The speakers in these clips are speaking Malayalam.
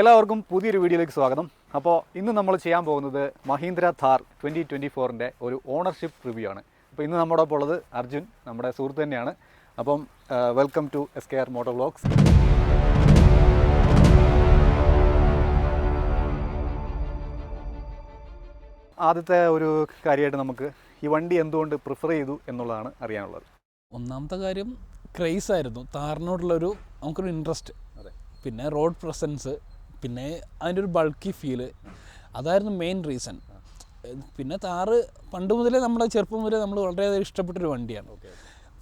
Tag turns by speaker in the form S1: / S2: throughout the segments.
S1: എല്ലാവർക്കും പുതിയൊരു വീഡിയോയിലേക്ക് സ്വാഗതം. അപ്പോൾ ഇന്ന് നമ്മൾ ചെയ്യാൻ പോകുന്നത് മഹീന്ദ്ര ഥാർ ട്വന്റി ട്വന്റി ഫോറിന്റെ ഒരു ഓണർഷിപ്പ് റിവ്യൂ ആണ്. അപ്പോൾ ഇന്ന് നമ്മുടെ ഒപ്പം ഉള്ളത് അർജുൻ നമ്മുടെ സുഹൃത്ത് തന്നെയാണ്. അപ്പം welcome to S K R motor vlogs ആദ്യത്തെ ഒരു കാര്യമായിട്ട് നമുക്ക് ഈ വണ്ടി എന്തുകൊണ്ട് പ്രിഫർ ചെയ്തു എന്നുള്ളതാണ് അറിയാനുള്ളത്.
S2: ഒന്നാമത്തെ കാര്യം ക്രേസ് ആയിരുന്നു. താറിനോടുള്ളൊരു നമുക്കൊരു ഇൻട്രസ്റ്റ്
S1: അതെ.
S2: പിന്നെ റോഡ് പ്രസൻസ് പിന്നെ അതിന്റെ ഒരു ബൾക്കി ഫീൽ അതായിരുന്നു മെയിൻ റീസൺ പിന്നെ താറ് പണ്ട് മുതലേ നമ്മുടെ ചെറുപ്പം മുതലേ നമ്മൾ വളരെയധികം ഇഷ്ടപ്പെട്ടൊരു വണ്ടിയാണ്.
S1: ഓക്കെ.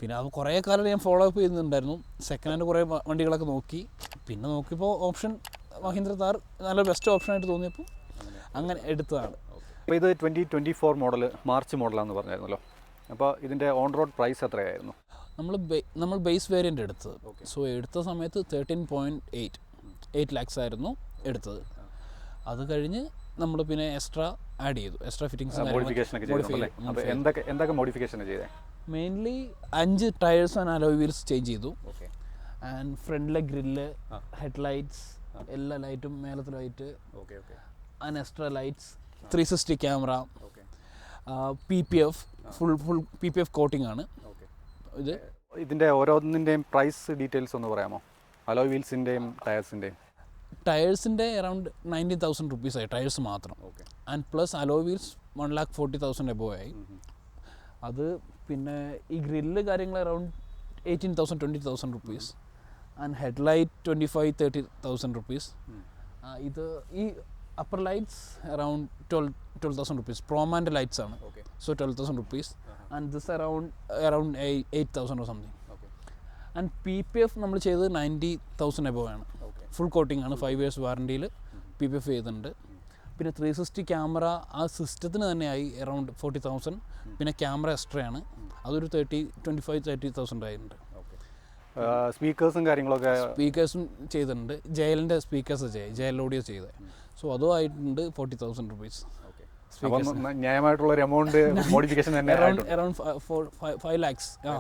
S2: പിന്നെ അത് കുറേ കാലം ഞാൻ ഫോളോ അപ്പ് ചെയ്യുന്നുണ്ടായിരുന്നു സെക്കൻഡ് ഹാൻഡ് കുറേ വണ്ടികളൊക്കെ നോക്കി. പിന്നെ നോക്കിയപ്പോൾ ഓപ്ഷൻ മഹീന്ദ്ര താർ നല്ല ബെസ്റ്റ് ഓപ്ഷനായിട്ട് തോന്നിയപ്പോൾ അങ്ങനെ എടുത്തതാണ്.
S1: അപ്പോൾ ഇത് twenty twenty four model March മോഡലാണെന്ന് പറഞ്ഞായിരുന്നല്ലോ. അപ്പോൾ ഇതിന്റെ ഓൺ റോഡ് പ്രൈസ് എത്രയായിരുന്നു?
S2: നമ്മൾ നമ്മൾ ബേസ് വേരിയന്റ് എടുത്തത്. സോ എടുത്ത സമയത്ത് thirteen point eight eight lakhs ആയിരുന്നു. എടുത്തത്. അത് കഴിഞ്ഞ് നമ്മൾ പിന്നെ എക്സ്ട്രാ ആഡ് ചെയ്തു. എക്സ്ട്രാ ഫിറ്റിംഗ്സ്
S1: എന്തൊക്കെ മോഡിഫിക്കേഷൻ ചെയ്തേ?
S2: മെയിൻലി അഞ്ച് tyres and alloy wheels change ചെയ്തു.
S1: ഓക്കെ
S2: ആൻഡ് ഫ്രണ്ടിലെ ഗ്രില്ല് ഹെഡ് ലൈറ്റ്സ് എല്ലാ ലൈറ്റും മേലത്തെ light and extra lights three sixty camera P P F full full P P F coating ആണ്.
S1: ഓക്കെ
S2: ഇത്
S1: ഇതിന്റെ ഓരോന്നിന്റെയും പ്രൈസ് ഡീറ്റെയിൽസ് ഒന്ന് പറയാമോ? അലോയ് വീൽസിന്റെയും ടയർസിന്റെയും
S2: ടയേഴ്സിന്റെ അറൗണ്ട് നയന്റീൻ തൗസൻഡ് റുപ്പീസായി ടയേഴ്സ് മാത്രം.
S1: Okay
S2: and plus alloy wheels one lakh forty thousand above ആയി. അത് പിന്നെ ഈ ഗ്രില്ല് കാര്യങ്ങൾ around eighteen thousand twenty thousand rupees and headlight twenty five thirty thousand rupees ഇത് ഈ upper lights around twelve twelve thousand rupees പ്രോമാന്റെ lights ആണ്.
S1: Okay
S2: so twelve thousand rupees and this around around eight thousand or something
S1: okay
S2: and P P F നമ്മൾ ചെയ്തത് നയന്റി തൗസൻഡ് എബോ ആണ്. ഫുൾ കോട്ടിംഗ് ആണ് ഫൈവ് ഇയേഴ്സ് വാറണ്ടിയിൽ പി പി എഫ് ചെയ്തിട്ടുണ്ട്. പിന്നെ ത്രീ സിക്സ്റ്റി ക്യാമറ ആ സിസ്റ്റത്തിന് തന്നെയായി അറൗണ്ട് ഫോർട്ടി തൗസൻഡ് പിന്നെ ക്യാമറ എക്സ്ട്രാ ആണ്. അതൊരു thirty twenty five thirty thousand ആയിട്ടുണ്ട്
S1: സ്പീക്കേഴ്സും കാര്യങ്ങളൊക്കെ
S2: സ്പീക്കേഴ്സും ചെയ്തിട്ടുണ്ട്. ജയലിന്റെ സ്പീക്കേഴ്സ് ചെയ്ത് ജയൽ ഓഡിയോ ചെയ്തത് സോ അതും ആയിട്ടുണ്ട് ഫോർട്ടി തൗസൻഡ് റുപ്പീസ്
S1: ന്യായമായിട്ടുള്ള ഒരു എമൗണ്ട് മോഡിഫിക്കേഷൻ തന്നെ
S2: അറൗണ്ട് അറൗണ്ട് ഫൈവ് ലാക്സ് ആ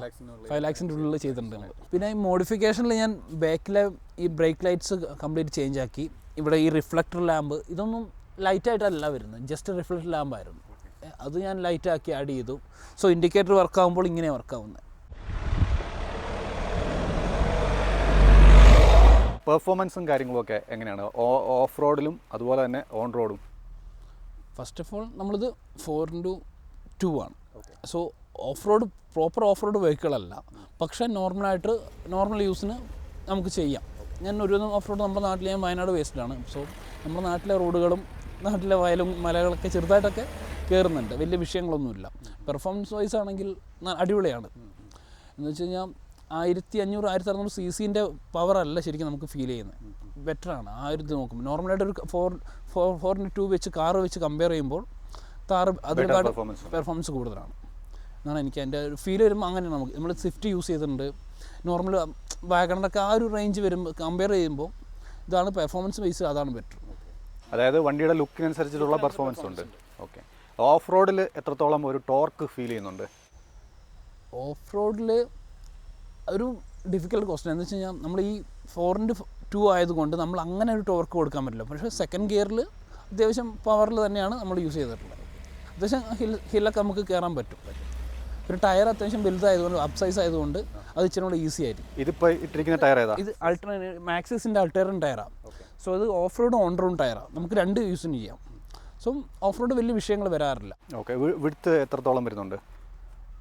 S2: ഫൈവ് ലാക്സിന്റെ ഉള്ളിൽ. ചെയ്തിട്ടുണ്ട്. പിന്നെ ഈ മോഡിഫിക്കേഷനിൽ ഞാൻ ബാക്കിലെ ഈ ബ്രേക്ക് ലൈറ്റ്സ് കംപ്ലീറ്റ് ചേഞ്ച് ആക്കി. ഇവിടെ ഈ റിഫ്ലക്ടർ ലാമ്പ് ഇതൊന്നും ലൈറ്റ് ലൈറ്റായിട്ടല്ല വരുന്നത്. ജസ്റ്റ് റിഫ്ലക്ടർ ലാമ്പായിരുന്നു അത് ഞാൻ ലൈറ്റ് ആക്കി ആഡ് ചെയ്തു. സോ ഇൻഡിക്കേറ്റർ വർക്ക് ആകുമ്പോൾ ഇങ്ങനെ വർക്ക് ആവുന്നത്
S1: പെർഫോമൻസും കാര്യങ്ങളൊക്കെ എങ്ങനെയാണ്? ഓഫ് റോഡിലും അതുപോലെ തന്നെ ഓൺ റോഡും
S2: ഫസ്റ്റ് ഓഫ് ഓൾ നമ്മളിത് ഫോർ ഇന്റു ടു ആണ്. So off road proper off road വെഹിക്കിളല്ല പക്ഷേ നോർമലായിട്ട് നോർമൽ യൂസിന് നമുക്ക് ചെയ്യാം. ഞാൻ ഒരു ഓഫ് റോഡ് നമ്മുടെ നാട്ടിൽ ഞാൻ വയനാട് വേസ്റ്റിലാണ് സോ നമ്മുടെ നാട്ടിലെ റോഡുകളും നാട്ടിലെ വയലും മലകളൊക്കെ ചെറുതായിട്ടൊക്കെ കയറുന്നുണ്ട് വലിയ വിഷയങ്ങളൊന്നുമില്ല. പെർഫോമൻസ് വൈസ് ആണെങ്കിൽ അടിപൊളിയാണ്. എന്ന് വെച്ച് കഴിഞ്ഞാൽ ആയിരത്തി അഞ്ഞൂറ് ആയിരത്തി അറുന്നൂറ് സി സിന്റെ പവറല്ല അല്ല ശരിക്കും നമുക്ക് ഫീൽ ചെയ്യുന്നത്. ബെറ്ററാണ് ആ ഒരു ഇത് നോക്കുമ്പോൾ നോർമലായിട്ട് ഒരു ഫോർ ഫോർ ഫോറിന്റെ ടു വെച്ച് കാറ് വെച്ച് കമ്പയർ ചെയ്യുമ്പോൾ താറ് അതിനേക്കാട് പെർഫോമൻസ് കൂടുതലാണ്. എന്നാണ് എനിക്ക് എന്റെ ഒരു ഫീൽ വരുമ്പോൾ അങ്ങനെ നമുക്ക്. നമ്മൾ സ്വിഫ്റ്റ് യൂസ് ചെയ്തിട്ടുണ്ട്. നോർമൽ വാഗണറൊക്കെ ആ ഒരു റേഞ്ച് വരുമ്പോൾ കമ്പയർ ചെയ്യുമ്പോൾ ഇതാണ് പെർഫോമൻസ് ബേസ് അതാണ് ബെറ്റർ
S1: അതായത് വണ്ടിയുടെ ലുക്കിനനുസരിച്ചിട്ടുള്ള പെർഫോമൻസ് ഉണ്ട്. ഓക്കെ ഓഫ് റോഡിൽ എത്രത്തോളം ഒരു ടോർക്ക് ഫീൽ ചെയ്യുന്നുണ്ട്?
S2: ഓഫ് റോഡിൽ ഒരു ഡിഫിക്കൽട്ട് ക്വസ്റ്റൻ എന്ന് വെച്ച് കഴിഞ്ഞാൽ നമ്മൾ ഈ ഫോറിന്റെ ടു ആയതുകൊണ്ട് നമ്മൾ അങ്ങനെ ഒരു ടോർക്ക് കൊടുക്കാൻ പറ്റില്ല. പക്ഷേ സെക്കൻഡ് ഗിയറിൽ അത്യാവശ്യം പവറിൽ തന്നെയാണ് നമ്മൾ യൂസ് ചെയ്തിട്ടുള്ളത്. അത്യാവശ്യം ഹിൽ ഹില്ലൊക്കെ നമുക്ക് കയറാൻ പറ്റും. ഒരു ടയർ അത്യാവശ്യം വലുതായതുകൊണ്ട് അപ് സൈസ് ആയതുകൊണ്ട് അത് ഇച്ചിരി കൂടെ ഈസി ആയിരിക്കും.
S1: ഇതിപ്പോൾ ഇട്ടിരിക്കുന്ന ടയർ ഏതാ?
S2: ഇത് അൾട്ടർ മാക്സിസിന്റെ അൾട്ടേറിൻ ടയറാണ് സോ അത് ഓഫ് റോഡ് ഓൺ റോഡ് ടയറാണ് നമുക്ക് രണ്ട് യൂസിന് ചെയ്യാം. സോ ഓഫ് റോഡ് വലിയ വിഷയങ്ങൾ വരാറില്ല.
S1: ഓക്കെ വിടുത്ത് എത്രത്തോളം വരുന്നുണ്ട്?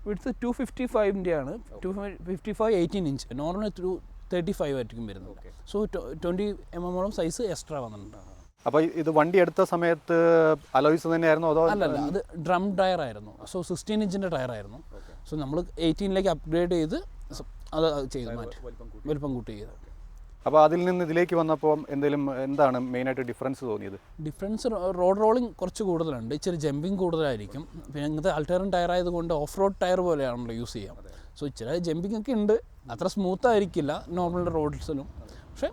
S2: വിടുത്ത് ടു ഫിഫ്റ്റി ഫൈവിന്റെ ആണ് two fifty five eighteen inch normal through thirty five ആയിരിക്കും വരുന്നത് സോ ട്വന്റി എം എമ്മോളം സൈസ് എക്സ്ട്രാ വന്നിട്ടുണ്ട്.
S1: അപ്പോൾ ഇത് വണ്ടി എടുത്ത സമയത്ത് അലോയ്സ് തന്നെയായിരുന്നു അതോ
S2: അല്ല അത് ഡ്രം ടയർ ആയിരുന്നു. സോ സിക്സ്റ്റീൻ ഇഞ്ചിന്റെ ടയർ ആയിരുന്നു. സോ നമ്മൾ എയ്റ്റീനിലേക്ക് അപ്ഗ്രേഡ് ചെയ്ത് അത് ചെയ്ത് മാറ്റി. വലിപ്പം കൂട്ടി ചെയ്ത്.
S1: അപ്പോൾ അതിൽ നിന്ന് ഇതിലേക്ക് വന്നപ്പോൾ എന്തെങ്കിലും എന്താണ് മെയിനായിട്ട് ഡിഫറൻസ് തോന്നിയത്?
S2: ഡിഫറൻസ് റോഡ് റോളിംഗ് കുറച്ച് കൂടുതലുണ്ട്. ഇച്ചിരി ജമ്പിങ് കൂടുതലായിരിക്കും. പിന്നെ ഇങ്ങനത്തെ അൾട്ടേറിൻ ടയർ ആയതുകൊണ്ട് ഓഫ് റോഡ് ടയർ പോലെയാണല്ലോ യൂസ് ചെയ്യാം. സോ ഇച്ചിരി ജമ്പിങ് ഒക്കെ ഉണ്ട്. അത്ര സ്മൂത്ത് ആയിരിക്കില്ല നോർമൽ റോഡ്സിലും പക്ഷേ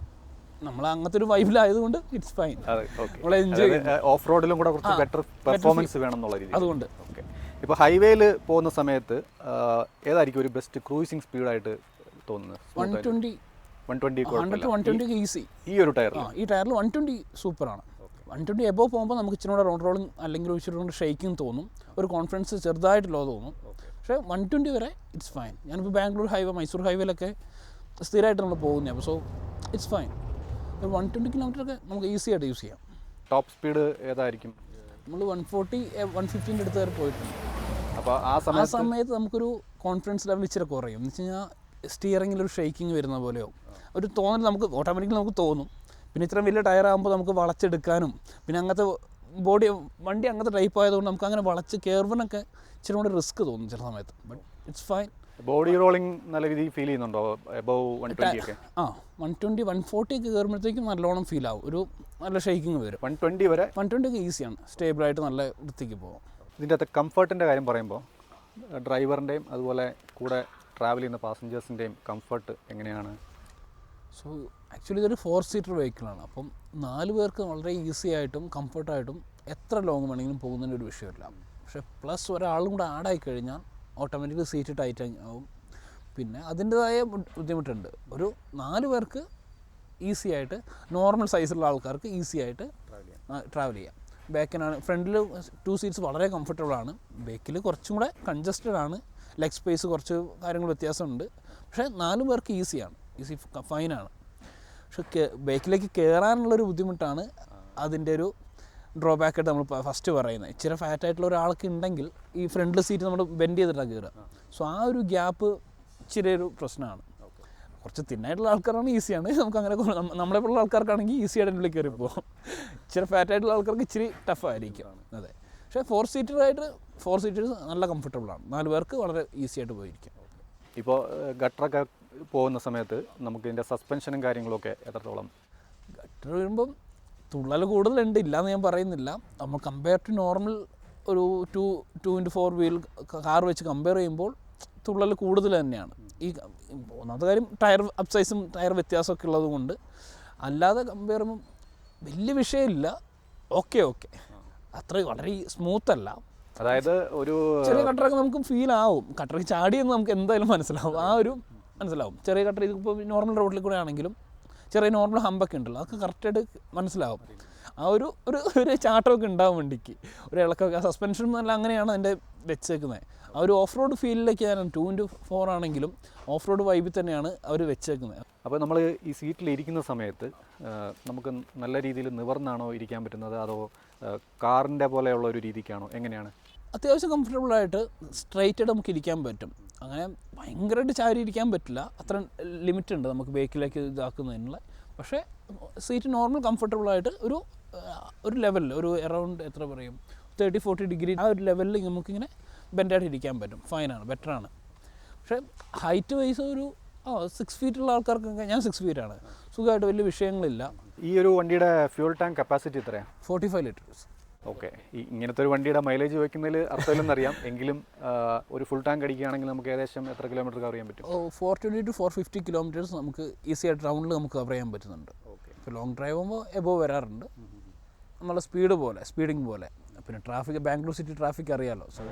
S2: നമ്മൾ അങ്ങനത്തെ ഒരു വൈബിലായതുകൊണ്ട് ഇറ്റ്സ് ഫൈൻ നമ്മൾ എൻജോയ്
S1: ഓഫ് റോഡിലും കൂടെ കുറച്ച് ബെറ്റർ പെർഫോമൻസ് വേണം എന്നുള്ള രീതി
S2: അതുകൊണ്ട്.
S1: ഓക്കെ ഇപ്പോൾ ഹൈവേയിൽ പോകുന്ന സമയത്ത് ഏതായിരിക്കും ഒരു ബെസ്റ്റ് ക്രൂസിംഗ് സ്പീഡായിട്ട് തോന്നുന്നത്?
S2: One twenty
S1: one
S2: twenty easy
S1: ഈ ഒരു
S2: ആ ഈ ടയറിൽ വൺ ട്വന്റി സൂപ്പറാണ്. വൺ ട്വന്റി എബോ പോകുമ്പോൾ നമുക്ക് ഇച്ചിരി കൂടെ റൗണ്ട് റോളിങ് അല്ലെങ്കിൽ ഇച്ചിരി ഷെയ്ക്കിങ് തോന്നും. ഒരു കോൺഫിഡൻസ് ചെറുതായിട്ട് ലോ തോന്നും പക്ഷേ വൺ ട്വന്റി വരെ ഇറ്റ്സ് ഫൈൻ ഞാനിപ്പോൾ ബാംഗ്ലൂർ ഹൈവേ മൈസൂർ ഹൈവേയിലൊക്കെ സ്ഥിരമായിട്ട് നമ്മൾ പോകുന്നത് അപ്പോൾ സോ ഇറ്റ്സ് ഫൈൻ ഒരു വൺ ട്വന്റി കിലോമീറ്ററൊക്കെ നമുക്ക് ഈസി ആയിട്ട് യൂസ് ചെയ്യാം.
S1: ടോപ്പ് സ്പീഡ് ഏതായിരിക്കും?
S2: നമ്മൾ വൺ ഫോർട്ടി വൺ ഫിഫ്റ്റീന്റെ അടുത്ത് വരെ പോയിട്ടുണ്ട്.
S1: അപ്പോൾ ആ
S2: ആ
S1: സമയത്ത്
S2: സമയത്ത് നമുക്കൊരു കോൺഫിഡൻസ് ലെവൽ ഇച്ചിരി കുറയും. എന്ന് വെച്ച് കഴിഞ്ഞാൽ സ്റ്റിയറിങ്ങിൽ ഒരു ഷെയ്ക്കിങ് വരുന്ന പോലെയോ ഒരു തോന്നൽ നമുക്ക് ഓട്ടോമാറ്റിക്കലി നമുക്ക് തോന്നും. പിന്നെ ഇത്രയും വലിയ ടയർ ആകുമ്പോൾ നമുക്ക് വളച്ചെടുക്കാനും പിന്നെ അങ്ങനത്തെ ബോഡി വണ്ടി അങ്ങനത്തെ ടൈപ്പ് ആയതുകൊണ്ട് നമുക്ക് അങ്ങനെ വളച്ച് കയറുവാനൊക്കെ ഇച്ചിരി കൂടെ റിസ്ക് തോന്നും ചില സമയത്ത്. But it's fine
S1: body rolling നല്ല രീതിയിൽ ഫീൽ ചെയ്യുന്നുണ്ടോ? എബവ് വൺ ട്വന്റി ഒക്കെ?
S2: ആ വൺ ട്വന്റി വൺ ഫോർട്ടി ഒക്കെ കയറുമ്പോഴത്തേക്കും നല്ലോണം ഫീൽ ആവും. ഒരു നല്ല ഷേക്കിംഗ് വരും.
S1: വൺ ട്വന്റി വരെ?
S2: വൺ ട്വന്റി ഒക്കെ ഈസിയാണ് സ്റ്റേബിളായിട്ട് നല്ല വൃത്തിക്ക് പോകും
S1: ഇതിന്റെ അകത്ത് കംഫർട്ടിന്റെ കാര്യം പറയുമ്പോൾ ഡ്രൈവറിന്റെയും അതുപോലെ കൂടെ ട്രാവൽ ചെയ്യുന്ന പാസഞ്ചേഴ്സിന്റെയും കംഫർട്ട് എങ്ങനെയാണ്?
S2: സോ ആക്ച്വലി ഇതൊരു ഫോർ സീറ്റർ വെഹിക്കിളാണ് അപ്പം നാല് പേർക്ക് വളരെ ഈസി ആയിട്ടും കംഫർട്ടായിട്ടും എത്ര ലോങ് വേണമെങ്കിലും പോകുന്നതിന്റെ ഒരു വിഷയമില്ല. പക്ഷേ പ്ലസ് ഒരാളും കൂടെ ആഡായി കഴിഞ്ഞാൽ ഓട്ടോമാറ്റിക്കലി സീറ്റ് ടൈറ്റ് ആവും. പിന്നെ അതിന്റെതായ ബുദ്ധിമുട്ടുണ്ട്. ഒരു നാല് പേർക്ക് ഈസി ആയിട്ട് നോർമൽ സൈസുള്ള ആൾക്കാർക്ക് ഈസി ആയിട്ട് ട്രാവൽ ചെയ്യാം. ബാക്കിനാണ് ഫ്രണ്ടിൽ ടു സീറ്റ്സ് വളരെ കംഫർട്ടബിൾ ആണ്. ബാക്കിൽ കുറച്ചും കൂടെ കൺജസ്റ്റഡ് ആണ്. ലെഗ് സ്പേസ് കുറച്ച് കാര്യങ്ങൾ വ്യത്യാസമുണ്ട്. പക്ഷേ നാല് പേർക്ക് ഈസിയാണ് ഈസി ഫൈനാണ് പക്ഷെ ബൈക്കിലേക്ക് കയറാനുള്ളൊരു ബുദ്ധിമുട്ടാണ് അതിന്റെ ഒരു ഡ്രോബാക്ക് ആയിട്ട് നമ്മൾ ഫസ്റ്റ് പറയുന്നത്. ഇച്ചിരി ഫാറ്റ് ആയിട്ടുള്ള ഒരാൾക്ക് ഉണ്ടെങ്കിൽ ഈ ഫ്രണ്ട് സീറ്റ് നമ്മൾ ബെൻഡ് ചെയ്തിട്ടാണ് കയറുക സോ ആ ഒരു ഗ്യാപ്പ് ഇച്ചിരി ഒരു പ്രശ്നമാണ്. കുറച്ച് തിന്നായിട്ടുള്ള ആൾക്കാരാണ് ഈസിയാണ് നമുക്ക് അങ്ങനെ നമ്മളെ പോലുള്ള ആൾക്കാർക്കാണെങ്കിൽ ഈസി ആയിട്ട് ഉള്ളിൽ കയറി പോകും ഇച്ചിരി ഫാറ്റ് ആയിട്ടുള്ള ആൾക്കാർക്ക് ഇച്ചിരി ടഫായിരിക്കും അതെ. പക്ഷേ ഫോർ സീറ്ററായിട്ട് ഫോർ സീറ്റേഴ്സ് നല്ല കംഫർട്ടബിളാണ് നാല് പേർക്ക് വളരെ ഈസി ആയിട്ട് പോയിരിക്കും.
S1: ഇപ്പോൾ ഗട്ടറൊക്കെ പോകുന്ന സമയത്ത് നമുക്ക് ഇതിന്റെ സസ്പെൻഷനും കാര്യങ്ങളൊക്കെ എത്രത്തോളം
S2: ഗട്ടർ വരുമ്പം തുള്ളൽ കൂടുതലുണ്ട് ഇല്ലയെന്ന് ഞാൻ പറയുന്നില്ല. നമ്മൾ കമ്പയർ ടു നോർമൽ ഒരു to two into four wheel car വെച്ച് കമ്പയർ ചെയ്യുമ്പോൾ തുള്ളൽ കൂടുതൽ തന്നെയാണ്. ഈ ഒന്നാമത്തെ കാര്യം ടയർ അപ്സൈസും ടയർ വ്യത്യാസമൊക്കെ ഉള്ളത് കൊണ്ട്. അല്ലാതെ കമ്പയർ ചെയ്യുമ്പം വലിയ വിഷയമില്ല. ഓക്കെ ഓക്കെ അത്ര വളരെ സ്മൂത്ത് അല്ല.
S1: അതായത് ഒരു
S2: ചെറിയ കട്ടറൊക്കെ നമുക്ക് ഫീൽ ആവും. കട്ടറൊക്കെ ചാടിയെന്ന് നമുക്ക് എന്തായാലും മനസ്സിലാവും. ആ ഒരു മനസ്സിലാവും. ചെറിയ കട്ടർ ഇതിപ്പോൾ നോർമൽ റോഡിൽ കൂടെ ആണെങ്കിലും ചെറിയ നോർമൽ ഹമ്പൊക്കെ ഉണ്ടല്ലോ അതൊക്കെ കറക്റ്റായിട്ട് മനസ്സിലാവും. ആ ഒരു ഒരു ഒരു ചാട്ടമൊക്കെ ഉണ്ടാവും വണ്ടിക്ക്. ഒരു ഇളക്കമൊക്കെ ആ സസ്പെൻഷൻ നല്ല അങ്ങനെയാണ് അതിന്റെ വെച്ചേക്കുന്നത് ആ ഒരു ഓഫ് റോഡ് ഫീലിലേക്ക് ഞാൻ ടു ഇന്റു ഫോർ ആണെങ്കിലും ഓഫ് റോഡ് വൈബിൽ തന്നെയാണ് അവർ വെച്ചേക്കുന്നത്
S1: അപ്പോൾ നമ്മൾ ഈ സീറ്റിൽ ഇരിക്കുന്ന സമയത്ത് നമുക്ക് നല്ല രീതിയിൽ നിവർന്നാണോ ഇരിക്കാൻ പറ്റുന്നത്? അതോ കാറിന്റെ പോലെയുള്ള ഒരു രീതിക്കാണോ? എങ്ങനെയാണ്?
S2: അത്യാവശ്യം കംഫർട്ടബിളായിട്ട് സ്ട്രൈറ്റായിട്ട് നമുക്ക് ഇരിക്കാൻ പറ്റും. അങ്ങനെ ഭയങ്കരമായിട്ട് ചാരി ഇരിക്കാൻ പറ്റില്ല. അത്ര ലിമിറ്റ് ഉണ്ട് നമുക്ക് ബേക്കിലേക്ക് ഇതാക്കുന്നതിനുള്ള. പക്ഷേ സീറ്റ് നോർമൽ കംഫർട്ടബിളായിട്ട് ഒരു ഒരു ലെവലിൽ ഒരു അറൗണ്ട് എത്ര പറയും? തേർട്ടി ഫോർട്ടി ഡിഗ്രി ആ ഒരു ലെവലിൽ നമുക്കിങ്ങനെ ബെൻഡായിട്ട് ഇരിക്കാൻ പറ്റും. ഫൈനാണ് ബെറ്ററാണ് പക്ഷേ ഹൈറ്റ് വൈസ് ഒരു ആ സിക്സ് ഫീറ്റുള്ള ആൾക്കാർക്കൊക്കെ ഞാൻ സിക്സ് ആണ്. സുഖമായിട്ട് വലിയ വിഷയങ്ങളില്ല.
S1: ഈ ഒരു വണ്ടിയുടെ ഫ്യൂൾ ടാങ്ക് കപ്പാസിറ്റി എത്രയാണ്
S2: ഫോർട്ടി ഫൈവ് ലിറ്റേഴ്സ്
S1: ഓക്കെ. ഈ ഇങ്ങനത്തെ ഒരു വണ്ടിയുടെ മൈലേജ് വയ്ക്കുന്നതിൽ അർത്ഥമില്ലെന്നറിയാം. എങ്കിലും ഒരു ഫുൾ ടാങ്ക് അടിക്കുകയാണെങ്കിൽ നമുക്ക് ഏകദേശം എത്ര കിലോമീറ്റർ കവർ ചെയ്യാൻ പറ്റും?
S2: Four twenty to four fifty kilometres നമുക്ക് ഈസി ആയിട്ട് റൗണ്ടിൽ നമുക്ക് കവർ ചെയ്യാൻ പറ്റുന്നുണ്ട്. ഇപ്പോൾ ലോങ് ഡ്രൈവ് ആകുമ്പോൾ എബോ വരാറുണ്ട്. നമ്മളെ സ്പീഡ് പോലെ സ്പീഡിങ് പോലെ. പിന്നെ ട്രാഫിക് ബാംഗ്ലൂർ സിറ്റി ട്രാഫിക് അറിയാലോ. സോ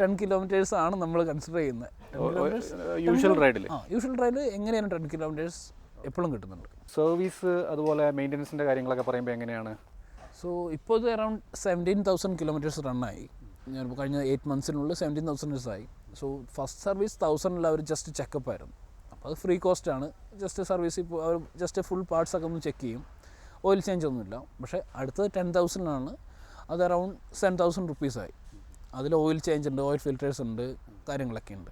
S2: ടെൻ കിലോമീറ്റേഴ്സ് ആണ് നമ്മൾ കൺസിഡർ ചെയ്യുന്നത്.
S1: യൂഷ്വൽ റൈഡിൽ
S2: ആ യൂഷ്വൽ ഡ്രൈവിൽ എങ്ങനെയാണ് ടെൻ കിലോമീറ്റേഴ്സ് എപ്പോഴും കിട്ടുന്നുണ്ട്
S1: സർവീസ് അതുപോലെ മെയിന്റനൻസിന്റെ കാര്യങ്ങളൊക്കെ പറയുമ്പോൾ എങ്ങനെയാണ്?
S2: സോ ഇപ്പോൾ ഇത് അറൗണ്ട് സെവന്റീൻ തൗസൻഡ് കിലോമീറ്റേഴ്സ് റണ്ണായി ഞാനിപ്പോൾ കഴിഞ്ഞ എയ്റ്റ് മന്ത്സിനുള്ളിൽ സെവന്റീൻ തൗസൻഡ് ആയി. സോ ഫസ്റ്റ് സർവീസ് തൗസൻഡിൽ അവർ ജസ്റ്റ് ചെക്കപ്പ് ആയിരുന്നു. അപ്പോൾ അത് ഫ്രീ കോസ്റ്റ് ആണ്. ജസ്റ്റ് സർവീസ് ഇപ്പോൾ അവർ ജസ്റ്റ് ഫുൾ പാർട്സ് ഒക്കെ ഒന്ന് ചെക്ക് ചെയ്യും. ഓയിൽ ചേഞ്ച് ഒന്നുമില്ല. പക്ഷേ അടുത്തത് ടെൻ തൗസൻഡിനാണ് അത് അറൗണ്ട് സെവൻ തൗസൻഡ് റുപ്പീസായി അതിൽ ഓയിൽ ചേഞ്ച് ഉണ്ട് ഓയിൽ ഫിൽറ്റേഴ്സ് ഉണ്ട് കാര്യങ്ങളൊക്കെ ഉണ്ട്.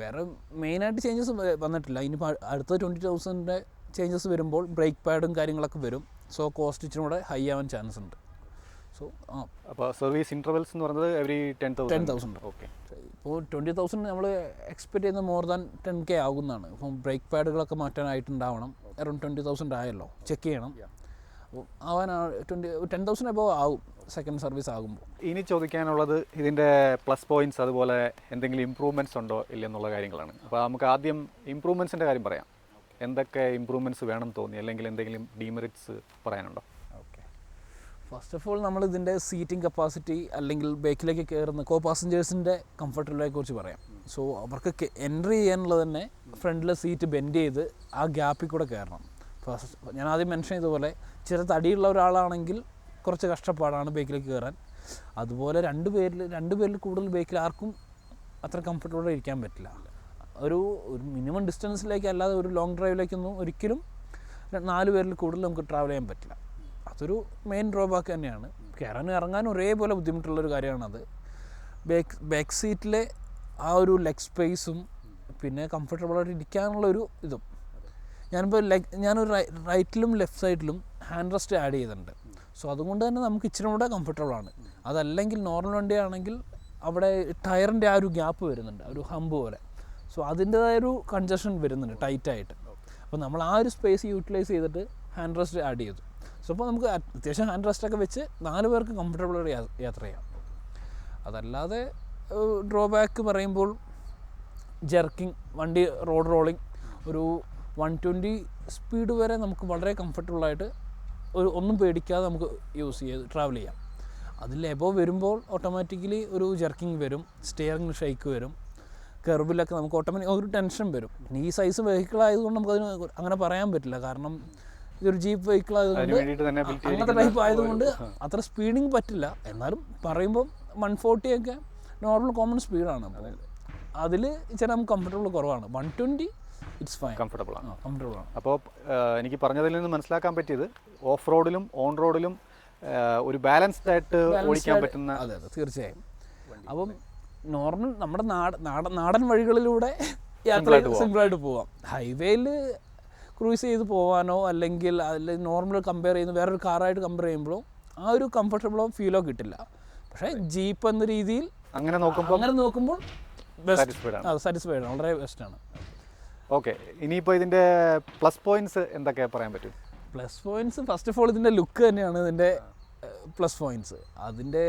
S2: വേറെ മെയിനായിട്ട് ചേഞ്ചസ് വന്നിട്ടില്ല. ഇനിയിപ്പോൾ അടുത്ത ട്വന്റി തൗസൻഡിന്റെ ചേഞ്ചസ് വരുമ്പോൾ ബ്രേക്ക് പാഡും കാര്യങ്ങളൊക്കെ വരും. സോ കോസ്റ്റ് ഇച്ചിരി കൂടെ ഹൈ ആവാൻ ചാൻസ് ഉണ്ട്. സോ ആ.
S1: അപ്പോൾ സർവീസ് ഇന്റർവെൽസ് എന്ന് പറയുന്നത് every ten
S2: ten
S1: thousand
S2: thousand
S1: okay
S2: ഇപ്പോൾ ട്വന്റി തൗസൻഡ് നമ്മൾ എക്സ്പെക്ട് ചെയ്യുന്നത് മോർ ദാൻ ടെൻ കെ ആകുന്നതാണ് ഇപ്പം ബ്രേക്ക് പാഡുകളൊക്കെ മാറ്റാനായിട്ടുണ്ടാവണം. അറൗണ്ട് ട്വന്റി തൗസൻഡ് ആയല്ലോ. ചെക്ക് ചെയ്യണം. അപ്പോൾ ആവാൻ ട്വന്റി ടെൻ തൗസൻഡ് എബോ ആവും സെക്കൻഡ് സർവീസ് ആകുമ്പോൾ.
S1: ഇനി ചോദിക്കാനുള്ളത് ഇതിന്റെ പ്ലസ് പോയിന്റ്സ് അതുപോലെ എന്തെങ്കിലും ഇമ്പ്രൂവ്മെന്റ്സ് ഉണ്ടോ ഇല്ലെന്നുള്ള കാര്യങ്ങളാണ്. അപ്പോൾ നമുക്ക് ആദ്യം ഇമ്പ്രൂവ്മെന്റ്സിന്റെ കാര്യം പറയാം. എന്തൊക്കെ ഇമ്പ്രൂവ്മെന്റ്സ് വേണം തോന്നി? അല്ലെങ്കിൽ എന്തെങ്കിലും ഡീമെറിറ്റ്സ് പറയാനുണ്ടോ?
S2: ഓക്കെ ഫസ്റ്റ് ഓഫ് ഓൾ നമ്മൾ ഇതിന്റെ സീറ്റിംഗ് കപ്പാസിറ്റി അല്ലെങ്കിൽ ബേക്കിലേക്ക് കയറുന്ന കോ പാസഞ്ചേഴ്സിന്റെ കംഫർട്ടബിളെ കുറിച്ച് പറയാം. സോ അവർക്ക് എൻട്രി ചെയ്യാനുള്ളത് തന്നെ ഫ്രണ്ടിലെ സീറ്റ് ബെൻഡ് ചെയ്ത് ആ ഗ്യാപ്പിൽ കൂടെ കയറണം. ഫസ്റ്റ് ഞാൻ ആദ്യം മെൻഷൻ ചെയ്തതുപോലെ ചെറിയ തടിയുള്ള ഒരാളാണെങ്കിൽ കുറച്ച് കഷ്ടപ്പാടാണ് ബേക്കിലേക്ക് കയറാൻ. അതുപോലെ രണ്ട് പേരിൽ രണ്ട് പേരിൽ കൂടുതൽ ബേക്കിൽ ആർക്കും അത്ര കംഫർട്ടബിളായി ഇരിക്കാൻ പറ്റില്ല. ഒരു ഒരു മിനിമം ഡിസ്റ്റൻസിലേക്ക് അല്ലാതെ ഒരു ലോങ് ഡ്രൈവിലേക്കൊന്നും ഒരിക്കലും നാല് പേരിൽ കൂടുതൽ നമുക്ക് ട്രാവൽ ചെയ്യാൻ പറ്റില്ല. അതൊരു മെയിൻ ഡ്രോബാക്ക് തന്നെയാണ്. കയറാനും ഇറങ്ങാനും ഒരേപോലെ ബുദ്ധിമുട്ടുള്ളൊരു കാര്യമാണത് ബാക്ക് ബാക്ക് സീറ്റിലെ ആ ഒരു ലെഗ് സ്പേസും പിന്നെ കംഫർട്ടബിളായിട്ട് ഇരിക്കാനുള്ള ഒരു ഇതും. ഞാനിപ്പോൾ ലെഗ് ഞാനൊരു റൈറ്റിലും ലെഫ്റ്റ് സൈഡിലും ഹാൻഡ് റെസ്റ്റ് ആഡ് ചെയ്തിട്ടുണ്ട്. സോ അതുകൊണ്ട് തന്നെ നമുക്ക് ഇച്ചിരി കൂടെ കംഫർട്ടബിളാണ് അതല്ലെങ്കിൽ നോർമൽ വണ്ടിയാണെങ്കിൽ അവിടെ ടയറിന്റെ ആ ഒരു ഗ്യാപ്പ് വരുന്നുണ്ട്. ഒരു ഹമ്പ് പോലെ. സോ അതിന്റെതായൊരു കൺജഷൻ വരുന്നുണ്ട് ടൈറ്റായിട്ട് അപ്പോൾ നമ്മൾ ആ ഒരു സ്പേസ് യൂട്ടിലൈസ് ചെയ്തിട്ട് ഹാൻഡ് റെസ്റ്റ് ആഡ് ചെയ്തു. സോ അപ്പോൾ നമുക്ക് അത്യാവശ്യം ഹാൻഡ് റെസ്റ്റൊക്കെ വെച്ച് നാല് പേർക്ക് കംഫർട്ടബിൾ യാത്ര ചെയ്യാം. അതല്ലാതെ ഡ്രോബാക്ക് പറയുമ്പോൾ ജെർക്കിംഗ് വണ്ടി റോഡ് റോളിംഗ് ഒരു വൺ ട്വന്റി സ്പീഡ് വരെ നമുക്ക് വളരെ കംഫർട്ടബിളായിട്ട് ഒരു ഒന്നും പേടിക്കാതെ നമുക്ക് യൂസ് ചെയ്ത് ട്രാവൽ ചെയ്യാം. അതിൽ എബോ വരുമ്പോൾ ഓട്ടോമാറ്റിക്കലി ഒരു ജെർക്കിംഗ് വരും സ്റ്റിയറിംഗ് ഷെയ്ക്ക് വരും. കെർവിലൊക്കെ നമുക്ക് ഓട്ടോമാറ്റിക് ഒരു ടെൻഷൻ വരും. പിന്നെ ഈ സൈസ് വെഹിക്കിൾ ആയതുകൊണ്ട് നമുക്കതിന് അങ്ങനെ പറയാൻ പറ്റില്ല. കാരണം ഇതൊരു ജീപ്പ് വെഹിക്കിൾ ആയതുകൊണ്ട് അങ്ങനത്തെ ടൈപ്പ് ആയതുകൊണ്ട് അത്ര സ്പീഡിങ് പറ്റില്ല. എന്നാലും പറയുമ്പോൾ വൺ ഫോർട്ടി ഒക്കെ നോർമൽ കോമൺ സ്പീഡാണ് അതിൽ ഇച്ചിരി നമുക്ക് കംഫർട്ടബിൾ കുറവാണ്. One twenty it's fine
S1: comfortable ആണ്.
S2: കംഫർട്ടബിൾ ആണ്.
S1: അപ്പോൾ എനിക്ക് പറഞ്ഞതിൽ നിന്ന് മനസ്സിലാക്കാൻ പറ്റിയത് ഓഫ് റോഡിലും ഓൺ റോഡിലും ഒരു ബാലൻസ്ഡ് ആയിട്ട് ഓടിക്കാൻ പറ്റുന്ന
S2: അതെ അതെ തീർച്ചയായും. അപ്പം നോർമൽ നമ്മുടെ നാട് നാടൻ നാടൻ വഴികളിലൂടെ യാത്ര സിമ്പിളായിട്ട് പോവാം. ഹൈവേയിൽ ക്രൂസ് ചെയ്ത് പോകാനോ അല്ലെങ്കിൽ അതിൽ നോർമൽ കമ്പയർ ചെയ്യുന്ന വേറൊരു കാറായിട്ട് കമ്പയർ ചെയ്യുമ്പോഴോ ആ ഒരു കംഫർട്ടബിളോ ഫീലോ കിട്ടില്ല. പക്ഷേ ജീപ്പ് എന്ന രീതിയിൽ
S1: അങ്ങനെ നോക്കുമ്പോൾ
S2: അങ്ങനെ നോക്കുമ്പോൾ
S1: സാറ്റിസ്ഫൈഡ് ആണ്.
S2: വളരെ ബെസ്റ്റ് ആണ്.
S1: ഓക്കെ ഇനിയിപ്പോൾ ഇതിന്റെ പ്ലസ് പോയിന്റ്സ് എന്തൊക്കെ പറയാൻ പറ്റും?
S2: Plus points first of all ഇതിന്റെ ലുക്ക് തന്നെയാണ് ഇതിന്റെ പ്ലസ് പോയിന്റ്സ് അതിന്റെ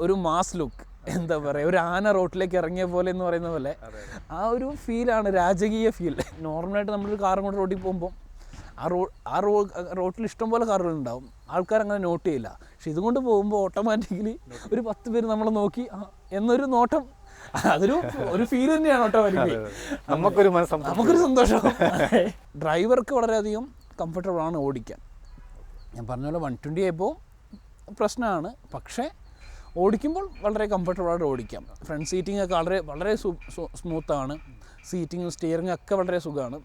S2: ഒരു മാസ് ലുക്ക് എന്താ പറയുക ഒരു ആന റോട്ടിലേക്ക് ഇറങ്ങിയ പോലെ എന്ന് പറയുന്ന പോലെ ആ ഒരു ഫീലാണ് രാജകീയ ഫീൽ നോർമലായിട്ട് നമ്മളൊരു കാറും കൊണ്ട് റോഡിൽ പോകുമ്പോൾ ആ റോ ആ റോ റോട്ടിൽ ഇഷ്ടം പോലെ കാറുകളുണ്ടാവും ആൾക്കാർ അങ്ങനെ നോട്ട് ചെയ്യില്ല. പക്ഷെ ഇതുകൊണ്ട് പോകുമ്പോൾ ഓട്ടോമാറ്റിക്കലി ഒരു പത്ത് പേര് നമ്മളെ നോക്കി എന്നൊരു നോട്ടം. അതൊരു ഒരു ഫീൽ തന്നെയാണ് ഓട്ടോമാറ്റിക്കലി
S1: നമുക്കൊരു
S2: നമുക്കൊരു സന്തോഷം. ഡ്രൈവർക്ക് വളരെയധികം കംഫർട്ടബിൾ ആണ് ഓടിക്കാൻ. ഞാൻ പറഞ്ഞ പോലെ വൺ ട്വന്റി ആയപ്പോൾ പ്രശ്നമാണ്. പക്ഷേ ഓടിക്കുമ്പോൾ വളരെ കംഫർട്ടബിളായിട്ട് ഓടിക്കാം. ഫ്രണ്ട് സീറ്റിംഗ് ഒക്കെ വളരെ വളരെ സ്മൂത്താണ് സീറ്റിങ്ങും സ്റ്റിയറിംഗ് ഒക്കെ വളരെ സുഖമാണ്.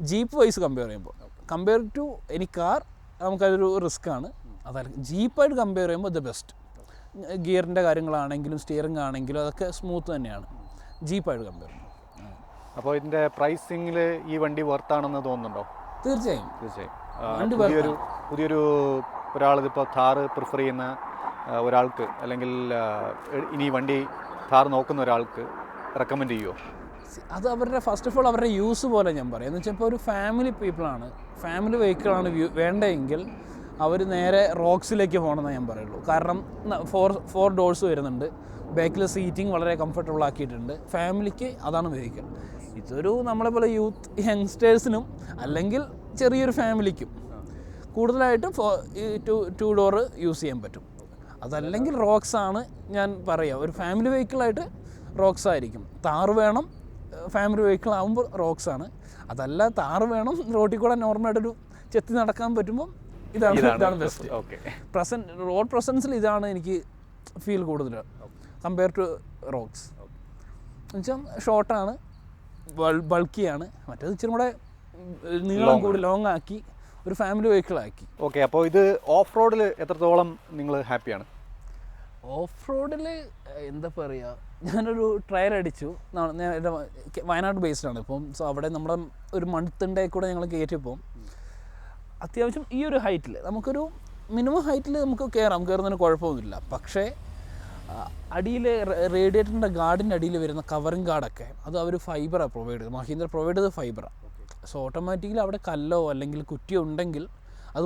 S2: ജീപ്പ് വൈസ് കമ്പയർ ചെയ്യുമ്പോൾ കമ്പയർ ടു എനി കാർ നമുക്കതൊരു റിസ്ക് ആണ്. അതായത് ജീപ്പായിട്ട് കമ്പയർ ചെയ്യുമ്പോൾ ദ ബെസ്റ്റ് ഗിയറിന്റെ കാര്യങ്ങളാണെങ്കിലും സ്റ്റിയറിംഗ് ആണെങ്കിലും അതൊക്കെ സ്മൂത്ത് തന്നെയാണ്. ജീപ്പായിട്ട് കമ്പയർ ചെയ്യുമ്പോൾ.
S1: അപ്പോൾ ഇതിന്റെ പ്രൈസിങ്ങിൽ ഈ വണ്ടി വർത്താണെന്ന് തോന്നുന്നുണ്ടോ?
S2: തീർച്ചയായും.
S1: തീർച്ചയായും. പുതിയൊരു പുതിയൊരു ഒരാളിതിപ്പോൾ കാറ് പ്രിഫർ ചെയ്യുന്ന ഒരാൾക്ക് അല്ലെങ്കിൽ ഇനി വണ്ടി കാർ നോക്കുന്ന ഒരാൾക്ക് റെക്കമെൻഡ് ചെയ്യുമോ
S2: അത് അവരുടെ ഫസ്റ്റ് ഓഫ് ഓൾ അവരുടെ യൂസ് പോലെ ഞാൻ പറയാം. എന്ന് വെച്ചാൽ ഇപ്പോൾ ഒരു ഫാമിലി പീപ്പിളാണ് ഫാമിലി വെഹിക്കിളാണ് വേണ്ടതെങ്കിൽ അവർ നേരെ റോക്സിലേക്ക് പോകണമെന്ന് ഞാൻ പറയുള്ളൂ. കാരണം ഫോർ ഫോർ ഡോഴ്സ് വരുന്നുണ്ട്. ബാക്കിലെ സീറ്റിംഗ് വളരെ കംഫർട്ടബിൾ ആക്കിയിട്ടുണ്ട്. ഫാമിലിക്ക് അതാണ് വെഹിക്കിൾ ഇതൊരു നമ്മളെ പോലെ യൂത്ത് യങ്സ്റ്റേഴ്സിനും അല്ലെങ്കിൽ ചെറിയൊരു ഫാമിലിക്കും കൂടുതലായിട്ടും ടു ടു ഡോറ് യൂസ് ചെയ്യാൻ പറ്റും. അതല്ലെങ്കിൽ റോക്സ് ആണ് ഞാൻ പറയുക ഒരു ഫാമിലി വെഹിക്കിളായിട്ട് റോക്സ് ആയിരിക്കും. താറ് വേണം ഫാമിലി വെഹിക്കിൾ ആകുമ്പോൾ റോക്സ് ആണ്. അതല്ല താറ് വേണം റോട്ടിൽ കൂടെ നോർമലായിട്ടൊരു ചെത്തി നടക്കാൻ പറ്റുമ്പോൾ ഇതാണ് ഇതാണ് ബെസ്റ്റ്
S1: ഓക്കെ
S2: പ്രസന്റ് റോഡ് പ്രസൻസിൽ ഇതാണ് എനിക്ക് ഫീൽ കൂടുതൽ. കമ്പയർ ടു റോക്സ് എന്നുവെച്ചാൽ ഷോർട്ടാണ് ബൾക്കിയാണ് മറ്റേത് ഇച്ചിരി കൂടെ നീളം കൂടി ലോങ് ആക്കി ഒരു ഫാമിലി വെഹിക്കിൾ ആക്കി.
S1: ഓക്കെ അപ്പോൾ ഇത് ഓഫ് റോഡിൽ എത്രത്തോളം നിങ്ങൾ ഹാപ്പിയാണ്
S2: ഓഫ് റോഡിൽ എന്താ പറയുക ഞാനൊരു ട്രയൽ അടിച്ചു. എന്റെ വയനാട് ബേസ്ഡ് ആണ്. ഇപ്പം സോ അവിടെ നമ്മുടെ ഒരു മൺത്തിന്റെ കൂടെ ഞങ്ങൾ കയറ്റിയപ്പോൾ അത്യാവശ്യം ഈ ഒരു ഹൈറ്റിൽ നമുക്കൊരു മിനിമം ഹൈറ്റിൽ നമുക്ക് കയറാം കയറുന്നതിന് കുഴപ്പമൊന്നുമില്ല. പക്ഷേ അടിയിൽ റേഡിയേറ്ററിന്റെ ഗാർഡിന്റെ അടിയിൽ വരുന്ന കവറിങ് ഗാർഡൊക്കെ അത് അവർ ഫൈബറാണ് പ്രൊവൈഡ് ചെയ്തത്. മഹീന്ദ്ര പ്രൊവൈഡ് ചെയ്ത് ഫൈബറാണ് സോ ഓട്ടോമാറ്റിക്കലി അവിടെ കല്ലോ അല്ലെങ്കിൽ കുറ്റിയോ ഉണ്ടെങ്കിൽ അത്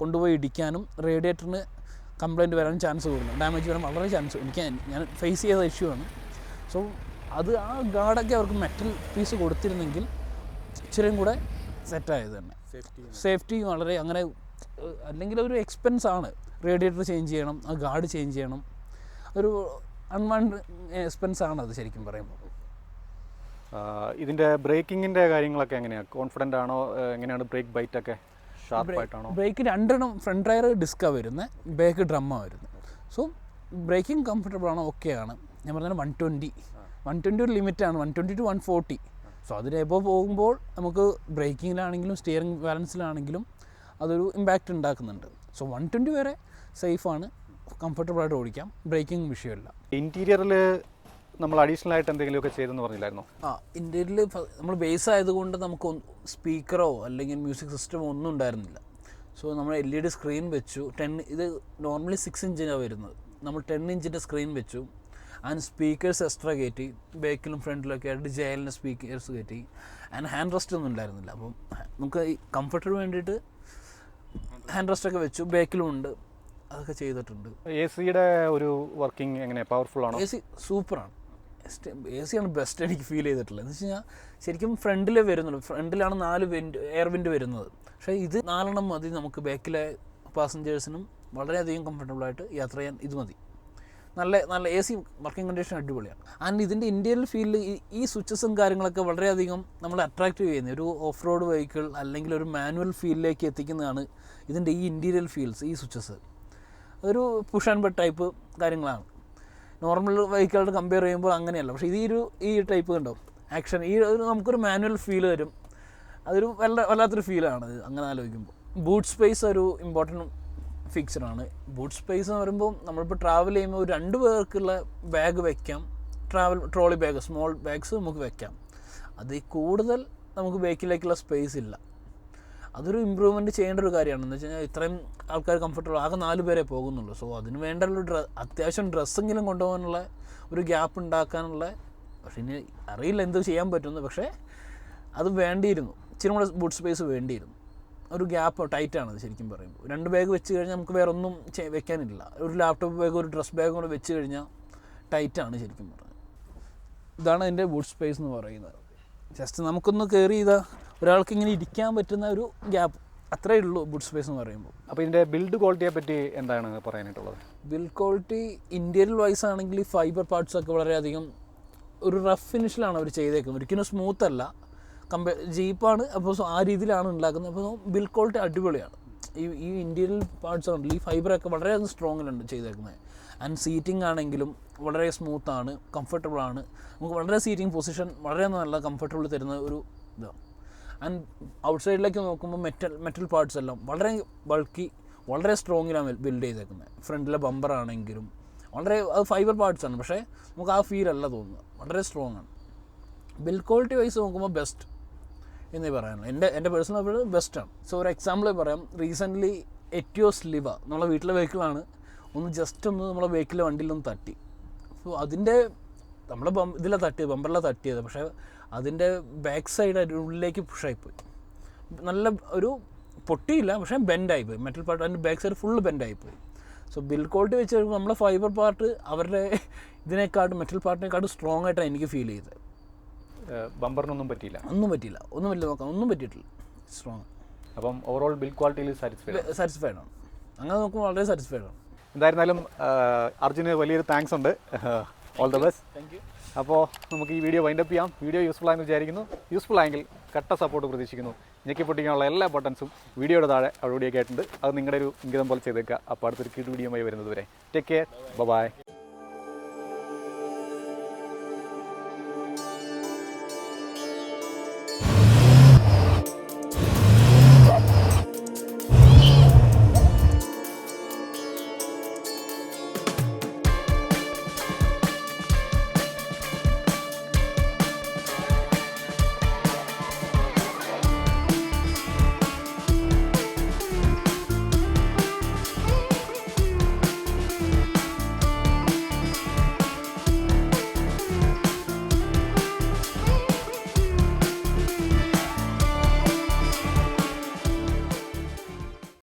S2: കൊണ്ടുപോയി ഇടിക്കാനും റേഡിയേറ്ററിന് കംപ്ലൈന്റ് വരാൻ ചാൻസ് കൂടുന്നു. ഡാമേജ് വരാൻ വളരെ ചാൻസ് എനിക്ക് ഞാൻ ഫേസ് ചെയ്ത ഇഷ്യൂ ആണ്. സോ അത് ആ ഗാർഡൊക്കെ അവർക്ക് മെറ്റൽ പീസ് കൊടുത്തിരുന്നെങ്കിൽ ഇച്ചിരിയും കൂടെ സെറ്റായത് തന്നെ. സേഫ്റ്റി വളരെ അങ്ങനെ അല്ലെങ്കിൽ ഒരു എക്സ്പെൻസ് ആണ്. റേഡിയേറ്റർ ചേഞ്ച് ചെയ്യണം ആ ഗാർഡ് ചേഞ്ച് ചെയ്യണം. ഒരു അൺവാണ്ട് എക്സ്പെൻസ് ആണ് അത് ശരിക്കും പറയുമ്പോൾ.
S1: ഇതിന്റെ ബ്രേക്കിങ്ങിന്റെ കാര്യങ്ങളൊക്കെ എങ്ങനെയാണ് കോൺഫിഡന്റ് ആണോ? എങ്ങനെയാണ് ബ്രേക്ക് ബൈറ്റ് ഒക്കെ ഷാർപ്പായിട്ടാണോ
S2: ബ്രേക്ക് രണ്ടെണ്ണം ഫ്രണ്ട് ടയർ ഡിസ്ക്കാണ് വരുന്നത് ബാക്ക് ഡ്രമ്മാണ് വരുന്നത് സോ ബ്രേക്കിംഗ് കംഫർട്ടബിൾ ആണോ? ഓക്കെ ആണ്. ഞാൻ പറഞ്ഞാൽ വൺ ട്വന്റി വൺ ട്വന്റി ഒരു ലിമിറ്റാണ് one twenty to one forty so അതിന് എബോ പോകുമ്പോൾ നമുക്ക് ബ്രേക്കിങ്ങിലാണെങ്കിലും സ്റ്റിയറിംഗ് ബാലൻസിലാണെങ്കിലും അതൊരു ഇമ്പാക്റ്റ് ഉണ്ടാക്കുന്നുണ്ട്. സോ വൺ ട്വന്റി വരെ സേഫാണ് കംഫർട്ടബിളായിട്ട് ഓടിക്കാം. ബ്രേക്കിംഗ് വിഷയമല്ല.
S1: ഇന്റീരിയറിൽ നമ്മൾ അഡീഷണൽ ആയിട്ട് എന്തെങ്കിലുമൊക്കെ ചെയ്തെന്ന് പറഞ്ഞില്ലായിരുന്നു?
S2: ആ ഇന്ത്യയിൽ നമ്മൾ ബേസ് ആയതുകൊണ്ട് നമുക്ക് സ്പീക്കറോ അല്ലെങ്കിൽ മ്യൂസിക് സിസ്റ്റമോ ഒന്നും ഉണ്ടായിരുന്നില്ല. സോ നമ്മൾ എൽ ഇ ഡി സ്ക്രീൻ വെച്ചു. ടെൻ ഇത് നോർമലി സിക്സ് ഇഞ്ചിനാണ് വരുന്നത്. നമ്മൾ ടെൻ ഇഞ്ചിന്റെ സ്ക്രീൻ വെച്ചു. ആൻഡ് സ്പീക്കേഴ്സ് എക്സ്ട്രാ കയറ്റി. ബാക്കിലും ഫ്രണ്ടിലൊക്കെ ആയിട്ട് ജെ എല്ലിന്റെ സ്പീക്കേഴ്സ് കയറ്റി. ആൻഡ് ഹാൻഡ് റെസ്റ്റ് ഒന്നും ഉണ്ടായിരുന്നില്ല. അപ്പം നമുക്ക് ഈ കംഫർട്ടിന് വേണ്ടിയിട്ട് ഹാൻഡ് റെസ്റ്റൊക്കെ വെച്ചു. ബാക്കിലും ഉണ്ട്. അതൊക്കെ ചെയ്തിട്ടുണ്ട്.
S1: എ സിയുടെ ഒരു വർക്കിംഗ് എങ്ങനെയാണ് പവർഫുൾ ആണോ?
S2: എ സി സൂപ്പറാണ് എ സിയാണ് ബെസ്റ്റ് എനിക്ക് ഫീൽ ചെയ്തിട്ടുള്ളത്. എന്ന് വെച്ച് കഴിഞ്ഞാൽ ശരിക്കും ഫ്രണ്ടിൽ വരുന്നുള്ളൂ. ഫ്രണ്ടിലാണ് നാല് വിൻഡ് എയർ വിൻഡ് വരുന്നത്. പക്ഷേ ഇത് നാലെണ്ണം മതി നമുക്ക് ബാക്കിലെ പാസഞ്ചേഴ്സിനും വളരെയധികം കംഫർട്ടബിളായിട്ട് യാത്ര ചെയ്യാൻ ഇത് മതി. നല്ല നല്ല എ സി വർക്കിംഗ് കണ്ടീഷൻ അടിപൊളിയാണ്. ആൻഡ് ഇതിന്റെ ഇന്ത്യയിൽ ഫീൽഡ് ഈ സ്വിച്ചസും കാര്യങ്ങളൊക്കെ വളരെയധികം നമ്മളെ അട്രാക്റ്റീവ് ചെയ്യുന്നത് ഒരു ഓഫ് റോഡ് വെഹിക്കിൾ അല്ലെങ്കിൽ ഒരു മാനുവൽ ഫീൽഡിലേക്ക് എത്തിക്കുന്നതാണ് ഇതിന്റെ ഈ ഇന്റീരിയൽ ഫീൽസ് ഈ സ്വിച്ചസ് ഒരു പുഷ് ആൻഡ് ടൈപ്പ് കാര്യങ്ങളാണ്. നോർമൽ വെഹിക്കിളായിട്ട് കമ്പയർ ചെയ്യുമ്പോൾ അങ്ങനെയല്ല. പക്ഷേ ഈ ഒരു ഈ ടൈപ്പ് കണ്ടോ? ആക്ഷൻ ഈ ഒരു നമുക്കൊരു മാനുവൽ ഫീൽ വരും. അതൊരു വല്ല വല്ലാത്തൊരു ഫീലാണ് അങ്ങനെ ആലോചിക്കുമ്പോൾ. ബൂട്ട് സ്പേസ് ഒരു ഇമ്പോർട്ടന്റ് ഫീച്ചറാണ് ബൂട്ട് സ്പേസ് എന്ന് പറയുമ്പോൾ നമ്മളിപ്പോൾ ട്രാവൽ ചെയ്യുമ്പോൾ ഒരു രണ്ട് പേർക്കുള്ള ബാഗ് വയ്ക്കാം travel trolley bag small bags നമുക്ക് വയ്ക്കാം അതിൽ കൂടുതൽ നമുക്ക് ബാക്കിലേക്കുള്ള സ്പേസ് ഇല്ല. അതൊരു ഇമ്പ്രൂവ്മെന്റ് ചെയ്യേണ്ട ഒരു കാര്യമാണ്. എന്ന് വെച്ച് കഴിഞ്ഞാൽ ഇത്രയും ആൾക്കാർ കംഫർട്ടബിൾ ആകെ നാല് പേരെ പോകുന്നുള്ളൂ. സോ അതിന് വേണ്ട ഒരു ഡ്ര അത്യാവശ്യം ഡ്രസ്സെങ്കിലും കൊണ്ടുപോകാനുള്ള ഒരു ഗ്യാപ്പ് ഉണ്ടാക്കാനുള്ള പക്ഷേ ഇനി അറിയില്ല എന്ത് ചെയ്യാൻ പറ്റുമെന്ന്. പക്ഷേ അത് വേണ്ടിയിരുന്നു. ഇച്ചിരി കൂടെ ബൂട്ട് സ്പേസ് വേണ്ടിയിരുന്നു. ഒരു ഗ്യാപ്പ് ടൈറ്റാണ് ശരിക്കും പറയുമ്പോൾ. രണ്ട് ബാഗ് വെച്ച് കഴിഞ്ഞാൽ നമുക്ക് വേറെ ഒന്നും വെക്കാനില്ല. ഒരു ലാപ്ടോപ്പ് ബാഗ് ഒരു ഡ്രസ് ബാഗ് കൂടെ വെച്ച് കഴിഞ്ഞാൽ ടൈറ്റാണ് ശരിക്കും പറഞ്ഞത് ഇതാണ് എന്റെ ബൂട്ട് സ്പേസ് എന്ന് പറയുന്നത്. ജസ്റ്റ് നമുക്കൊന്ന് കയറി ചെയ്താൽ ഒരാൾക്ക് ഇങ്ങനെ ഇരിക്കാൻ പറ്റുന്ന ഒരു ഗ്യാപ്പ് അത്രേ ഉള്ളൂ ബുഡ് സ്പേസ് എന്ന് പറയുമ്പോൾ.
S1: അപ്പോൾ ഇതിന്റെ ബിൽഡ് ക്വാളിറ്റിയെ പറ്റി എന്താണ് പറയാനായിട്ടുള്ളത്?
S2: ബിൽഡ് ക്വാളിറ്റി ഇന്ത്യയിൽ വൈസ് ആണെങ്കിൽ ഫൈബർ പാർട്സ് ഒക്കെ വളരെയധികം ഒരു റഫ് ഫിനിഷിലാണ് അവർ ചെയ്തേക്കുന്നത്. ഒരിക്കലും സ്മൂത്ത് അല്ല. കമ്പയർ ജീപ്പാണ് അപ്പോൾ ആ രീതിയിലാണ് ഉണ്ടാക്കുന്നത്. അപ്പോൾ ബിൽഡ് ക്വാളിറ്റി അടിപൊളിയാണ്. ഈ ഈ ഇന്ത്യയിൽ പാർട്സ് ആണെങ്കിൽ ഈ ഫൈബറൊക്കെ വളരെയധികം സ്ട്രോങ്ങിലുണ്ട് ചെയ്തേക്കുന്നത്. ആൻഡ് സീറ്റിംഗ് ആണെങ്കിലും വളരെ സ്മൂത്താണ് കംഫർട്ടബിൾ ആണ്. നമുക്ക് വളരെ സീറ്റിംഗ് പൊസിഷൻ വളരെ നല്ല കംഫർട്ടബിൾ തരുന്ന ഒരു ഇതാണ് ആൻഡ് ഔട്ട് സൈഡിലേക്ക് നോക്കുമ്പോൾ മെറ്റൽ മെറ്റൽ പാർട്സ് എല്ലാം വളരെ ബൾക്കി വളരെ സ്ട്രോങ്ങിലാണ് ബിൽഡ് ചെയ്തേക്കുന്നത് ഫ്രണ്ടിലെ ബമ്പർ ആണെങ്കിലും വളരെ അത് ഫൈബർ പാർട്സ് ആണ്. പക്ഷേ നമുക്ക് ആ ഫീൽ അല്ല തോന്നുന്നത്. വളരെ സ്ട്രോങ് ആണ്. ബിൽഡ് ക്വാളിറ്റി വൈസ് നോക്കുമ്പോൾ ബെസ്റ്റ് എന്നേ പറയാനുള്ളൂ. എന്റെ എന്റെ പേഴ്സണൽ അഭിപ്രായം ബെസ്റ്റാണ് സോ ഒരു എക്സാമ്പിൾ പറയാം. റീസെന്റ്ലി എറ്റിയോസ് ലിവ നമ്മളെ വീട്ടിലെ വെഹിക്കിളാണ് ഒന്ന് ജസ്റ്റ് ഒന്ന് നമ്മളെ വെഹിക്കിളിലെ വണ്ടിയിലൊന്ന് തട്ടി. സോ അതിന്റെ നമ്മളെ ബം ഇതിലാണ് തട്ടിയത് ബമ്പറിലാണ് തട്ടിയത്. പക്ഷേ അതിന്റെ ബാക്ക് സൈഡ് ഉള്ളിലേക്ക് പുഷായി പോയി. നല്ല ഒരു പൊട്ടിയില്ല പക്ഷേ ബെൻഡായിപ്പോയി മെറ്റൽ പാർട്ട് അതിന്റെ ബാക്ക് സൈഡ് ഫുള്ള് ബെൻഡായി പോയി. സോ ബിൽ ക്വാളിറ്റി വെച്ച് കഴിയുമ്പോൾ നമ്മളെ ഫൈബർ പാർട്ട് അവരുടെ ഇതിനേക്കാട്ടും മെറ്റൽ പാർട്ടിനെക്കാട്ടും സ്ട്രോങ് ആയിട്ടാണ് എനിക്ക് ഫീൽ ചെയ്തത്.
S1: ബമ്പറിനൊന്നും പറ്റിയില്ല.
S2: ഒന്നും പറ്റിയില്ല. ഒന്നും പറ്റില്ല നോക്കാം. ഒന്നും പറ്റിയിട്ടില്ല. സ്ട്രോങ്
S1: അപ്പം ഓവറോൾ ബിൽ ക്വാളിറ്റിയിൽ സാറ്റിസ്ഫൈഡ്
S2: സാറ്റിസ്ഫൈഡ് ആണ്? അങ്ങനെ നോക്കുമ്പോൾ വളരെ സാറ്റിസ്ഫൈഡ് ആണ്.
S1: എന്തായിരുന്നാലും അർജുന് വലിയൊരു താങ്ക്സ് ഉണ്ട്. All the best
S2: thank you
S1: അപ്പോൾ നമുക്ക് ഈ വീഡിയോ വൈൻഡപ്പ് ചെയ്യാം. വീഡിയോ യൂസ്ഫുൾ ആയെന്ന് വിചാരിക്കുന്നു. യൂസ്ഫുൾ ആയെങ്കിൽ കട്ട സപ്പോർട്ട് പ്രതീക്ഷിക്കുന്നു. ഞെക്കി പൊട്ടിക്കാനുള്ള എല്ലാ ബട്ടൺസും വീഡിയോയുടെ താഴെ അവിടെയൊക്കെ ആയിട്ടുണ്ട് അത് നിങ്ങളുടെ ഒരു ഇംഗിതം പോലെ ചെയ്തേക്കുക. അപ്പോൾ അടുത്തൊരു വീഡിയോ ആയി വരുന്നത് വരെ. Take care bye